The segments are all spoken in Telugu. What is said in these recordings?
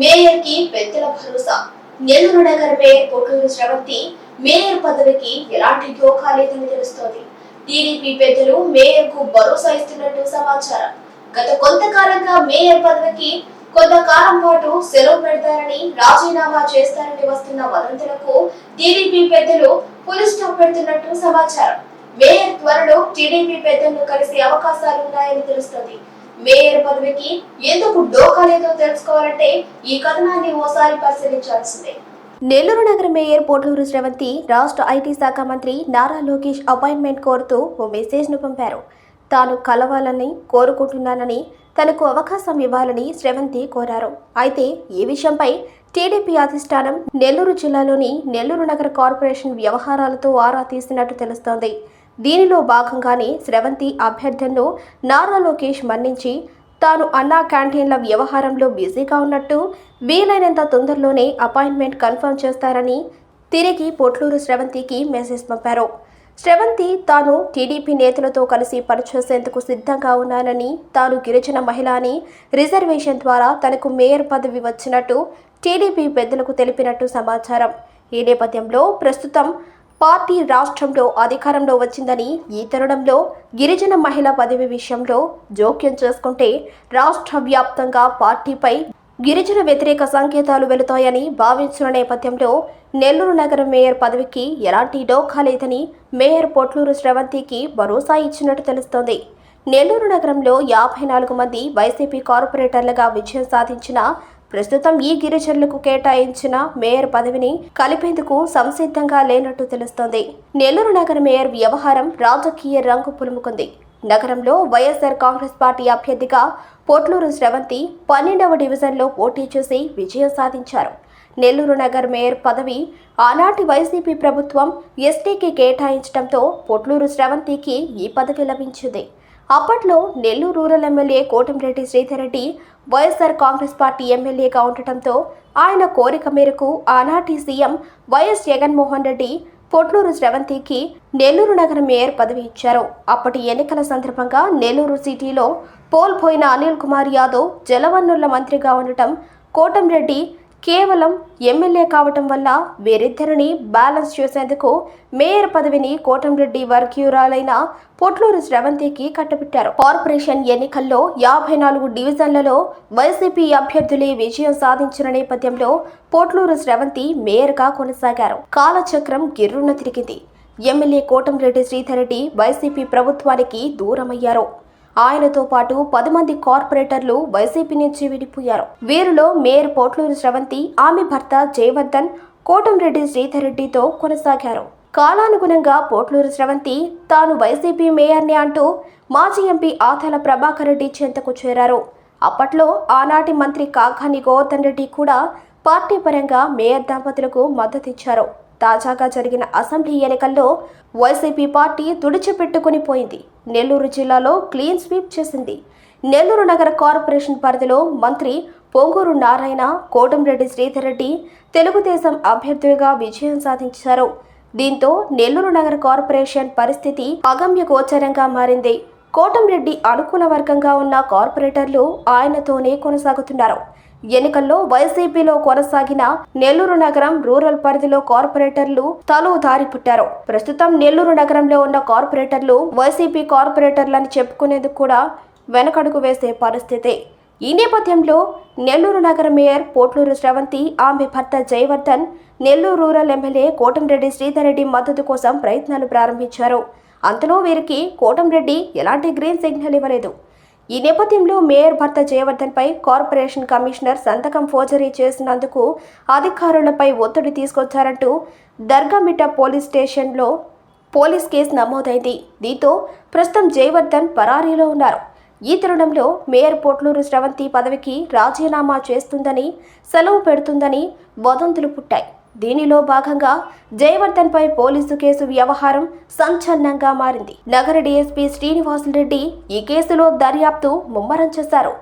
మేయర్కి పెద్దల భరోసా. నెల్లూరు నగర మేయర్ పొట్లూరు శ్రవంతి మేయర్ పదవికి ఎలాంటి యోగా లేదని తెలుస్తోంది. టీడీపీ పెద్దలు మేయర్కు భరోసా ఇస్తున్నట్టు సమాచారం. గత కొంతకాలంగా మేయర్ పదవికి కొంతకాలం పాటు సెలవు పెడతారని రాజీనామా చేస్తారని వస్తున్న వదంతులకు టీడీపీ పెద్దలు పులి స్టాప్ పెడుతున్నట్టు సమాచారం. మేయర్ త్వరలో టీడీపీ పెద్దలను కలిసే అవకాశాలు ఉన్నాయని తెలుస్తోంది. మేయర్ పదవికి ఎందుకు డోకా లేదో తెలుసుకోవాలంటే ఈ కథనాన్ని ఓసారి పరిశీలించాల్సిందే. నెల్లూరు నగర మేయర్ పోట్లూరు శ్రవంతి రాష్ట్ర ఐటీ శాఖ మంత్రి నారా లోకేష్ అపాయింట్మెంట్ కోరుతూ ఓ మెసేజ్ను పంపారు. తాను కలవాలని కోరుకుంటున్నానని తనకు అవకాశం ఇవ్వాలని శ్రవంతి కోరారు. అయితే ఈ విషయంపై టీడీపీ అధిష్టానం నెల్లూరు జిల్లాలోని నెల్లూరు నగర కార్పొరేషన్ వ్యవహారాలతో ఆరా తీసినట్టు తెలుస్తోంది. దీనిలో భాగంగానే స్రవంతి అభ్యర్థనను నారా లోకేష్ మన్నించి తాను అన్నా క్యాంటీన్ల వ్యవహారంలో బిజీగా ఉన్నట్టు వీలైనంత తొందరలోనే అపాయింట్మెంట్ కన్ఫర్మ్ చేస్తారని తిరిగి పొట్లూరు స్రవంతికి మెసేజ్ పంపారు. స్రవంతి తాను టీడీపీ నేతలతో కలిసి పనిచేసేందుకు సిద్ధంగా ఉన్నానని తాను గిరిజన మహిళ అని రిజర్వేషన్ ద్వారా తనకు మేయర్ పదవి వచ్చినట్టు టీడీపీ పెద్దలకు తెలిపినట్టు సమాచారం. ఈ నేపథ్యంలో ప్రస్తుతం పార్టీ రాష్ట్రంలో అధికారంలో వచ్చిందని ఈ తరుణంలో గిరిజన మహిళా పదవి విషయంలో జోక్యం చేసుకుంటే రాష్ట్ర వ్యాప్తంగా పార్టీపై గిరిజన వ్యతిరేక సంకేతాలు వెళుతాయని భావించిన నేపథ్యంలో నెల్లూరు నగర మేయర్ పదవికి ఎలాంటి డోకా లేదని మేయర్ పొట్లూరు శ్రవంతికి భరోసా ఇచ్చినట్టు తెలుస్తోంది. నెల్లూరు నగరంలో యాభై నాలుగు మంది వైసీపీ కార్పొరేటర్లుగా విజయం సాధించిన ప్రస్తుతం ఈ గిరిజనులకు కేటాయించిన మేయర్ పదవిని కలిపేందుకు సంసిద్ధంగా లేనట్టు తెలుస్తోంది. నెల్లూరు నగర మేయర్ వ్యవహారం రాజకీయ రంగు పులుముకుంది. నగరంలో వైఎస్ఆర్ కాంగ్రెస్ పార్టీ అభ్యర్థిగా పొట్లూరు శ్రవంతి పన్నెండవ డివిజన్లో పోటీ చేసి విజయం సాధించారు. నెల్లూరు నగర్ మేయర్ పదవి ఆనాటి వైసీపీ ప్రభుత్వం ఎస్టీకి కేటాయించడంతో పొట్లూరు శ్రవంతికి ఈ పదవి లభించింది. అప్పట్లో Nellore rural MLA Kotamreddy Sridhar Reddy YSR Congress party ఎమ్మెల్యేగా ఉండటంతో ఆయన కోరిక మేరకు ఆనాటి సీఎం వైఎస్ జగన్మోహన్ రెడ్డి పొట్లూరు శ్రవంతికి నెల్లూరు నగర మేయర్ పదవి ఇచ్చారు. అప్పటి ఎన్నికల సందర్భంగా నెల్లూరు సిటీలో పోల్పోయిన అనిల్ కుమార్ యాదవ్ జలవనరుల మంత్రిగా ఉండటం కోటంరెడ్డి కేవలం ఎమ్మెల్యే కావటం వల్ల వీరిద్దరిని బ్యాలెన్స్ చేసేందుకు మేయర్ పదవిని కోటంరెడ్డి వర్గీయురాలైన పొట్లూరు శ్రవంతికి కట్టబెట్టారు. కార్పొరేషన్ ఎన్నికల్లో యాభై నాలుగు డివిజన్లలో వైసీపీ అభ్యర్థులే విజయం సాధించిన నేపథ్యంలో పొట్లూరు శ్రవంతి మేయర్గా కొనసాగారు. కాలచక్రం గిర్రున తిరిగింది. ఎమ్మెల్యే కోటంరెడ్డి శ్రీధర్ రెడ్డి వైసీపీ ప్రభుత్వానికి దూరమయ్యారు. ఆయనతో పాటు పది మంది కార్పొరేటర్లు వైసీపీ నుంచి విడిపోయారు. వీరిలో మేయర్ పోట్లూరు శ్రవంతి ఆమె భర్త జయవర్ధన్ కోటంరెడ్డి శ్రీధర్ రెడ్డితో కొనసాగారు. కాలానుగుణంగా పోట్లూరు శ్రవంతి తాను వైసీపీ మేయర్ని అంటూ మాజీ ఎంపీ ఆథల ప్రభాకర్ రెడ్డి చెంతకు చేరారు. అప్పట్లో ఆనాటి మంత్రి కాకాని గోవర్ధన్ రెడ్డి కూడా పార్టీ పరంగా మేయర్ దంపతులకు మద్దతిచ్చారు తాజాగా జరిగిన అసెంబ్లీ ఎన్నికల్లో వైసీపీ పార్టీ తుడిచిపెట్టుకుని పోయింది. నెల్లూరు జిల్లాలో క్లీన్ స్వీప్ చేసింది. నెల్లూరు నగర కార్పొరేషన్ పరిధిలో మంత్రి పొంగూరు నారాయణ కోటంరెడ్డి శ్రీధర్ రెడ్డి తెలుగుదేశం అభ్యర్థులుగా విజయం సాధించారు. దీంతో నెల్లూరు నగర కార్పొరేషన్ పరిస్థితి అగమ్య గోచరంగా మారింది. కోటంరెడ్డి అనుకూల వర్గంగా ఉన్న కార్పొరేటర్లు ఆయనతోనే కొనసాగుతున్నారు. ఎన్నికల్లో వైసీపీలో కొనసాగిన నెల్లూరు నగరం రూరల్ పరిధిలో కార్పొరేటర్లు తలు దారి పుట్టారు. ప్రస్తుతం నెల్లూరు నగరంలో ఉన్న కార్పొరేటర్లు వైసీపీ కార్పొరేటర్లని చెప్పుకునేందుకు కూడా వెనకడుగు వేసే పరిస్థితి. ఈ నేపథ్యంలో నెల్లూరు నగర మేయర్ పోట్లూరు శ్రవంతి ఆమె భర్త జయవర్ధన్ నెల్లూరు రూరల్ ఎమ్మెల్యే కోటంరెడ్డి శ్రీధర్రెడ్డి మద్దతు కోసం ప్రయత్నాలు ప్రారంభించారు. అంతలో వీరికి కోటంరెడ్డి ఎలాంటి గ్రీన్ సిగ్నల్ ఇవ్వలేదు. ఈ నేపథ్యంలో మేయర్ భర్త జయవర్ధన్పై కార్పొరేషన్ కమిషనర్ సంతకం ఫోర్జరీ చేసినందుకు అధికారులపై ఒత్తిడి తీసుకొచ్చారంటూ దర్గామిట పోలీస్ స్టేషన్లో పోలీస్ కేసు నమోదైంది. దీంతో ప్రస్తుతం జయవర్ధన్ పరారీలో ఉన్నారు. ఈ తరుణంలో మేయర్ పోట్లూరు శ్రవంతి పదవికి రాజీనామా చేస్తుందని సెలవు పెడుతుందని వదంతులు పుట్టాయి. దీనిలో భాగంగా జయవర్ధన్పై పోలీసు కేసు వ్యవహారం సంచలనంగా మారింది. నగర డీఎస్పీ శ్రీనివాసులరెడ్డి ఈ కేసులో దర్యాప్తు ముమ్మరం చేశారు.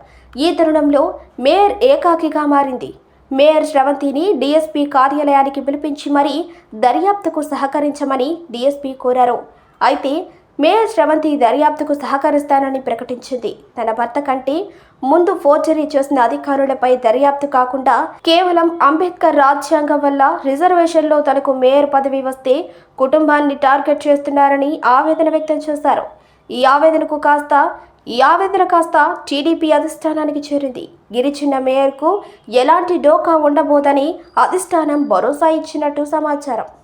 ఈ తరుణంలో మేయర్ ఏకాకిగా మారింది. మేయర్ శ్రవంతిని డీఎస్పీ కార్యాలయానికి పిలిపించి మరీ దర్యాప్తుకు సహకరించమని డీఎస్పీ కోరారు. అయితే మేయర్ శ్రవంతి దర్యాప్తుకు సహకరిస్తానని ప్రకటించింది. తన భర్త కంటే ముందు ఫోర్జరీ చేసిన అధికారులపై దర్యాప్తు కాకుండా కేవలం అంబేద్కర్ రాజ్యాంగం వల్ల రిజర్వేషన్లో తనకు మేయర్ పదవి వస్తే కుటుంబాన్ని టార్గెట్ చేస్తున్నారని ఆవేదన వ్యక్తం చేశారు. ఈ ఆవేదనకు కాస్త ఈ ఆవేదన కాస్త టీడీపీ అధిష్టానానికి చేరింది. గిరిచిన మేయర్కు ఎలాంటి డోకా ఉండబోదని అధిష్టానం భరోసా ఇచ్చినట్టు సమాచారం.